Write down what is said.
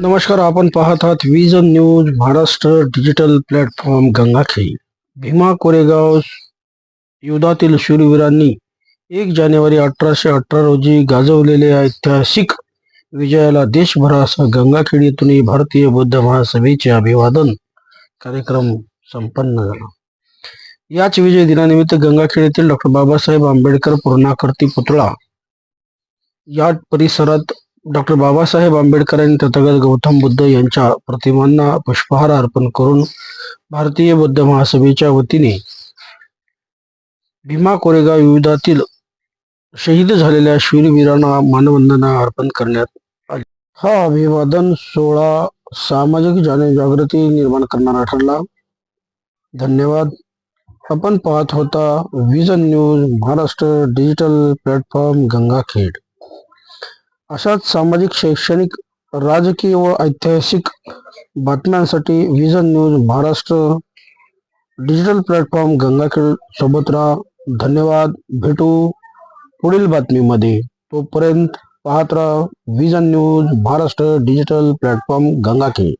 नमस्कार आपण पाहत आहात vision news Maharashtra digital platform गंगाखेळी Bhima Koregaon युद्धातील शूरवीरांनी एक जानेवारी अठराशे अठरा रोजी गाजवलेल्या ऐतिहासिक विजयाला देशभरासह गंगाखेडीतूनही भारतीय बौद्ध महासभेचे अभिवादन कार्यक्रम संपन्न झाला. याच विजय दिनानिमित्त गंगाखेडीतील डॉक्टर बाबासाहेब आंबेडकर पूर्णाकृती पुतळा या परिसरात डॉक्टर बाबासाहेब आंबेडकरांनी तथागत गौतम बुद्ध यांच्या प्रतिमांना पुष्पहार अर्पण करून भारतीय बौद्ध महासभेच्या वतीने भीमा कोरेगाव विविधातील शहीद झालेल्या शूरवीरांना मानवंदना अर्पण करण्यात आली. हा अभिवादन सोहळा सामाजिक जनजागृती निर्माण करणारा ठरला. धन्यवाद. आपण पाहत होता vision news Maharashtra digital platform Gangakhed. अशाच सामाजिक शैक्षणिक राजकीय व ऐतिहासिक बातम्यांसाठी vision news Maharashtra digital platform Gangakhed सोबत राहा. धन्यवाद. भेटू पुढील बातमीमध्ये. तोपर्यंत पाहत राहा vision news Maharashtra digital platform Gangakhed.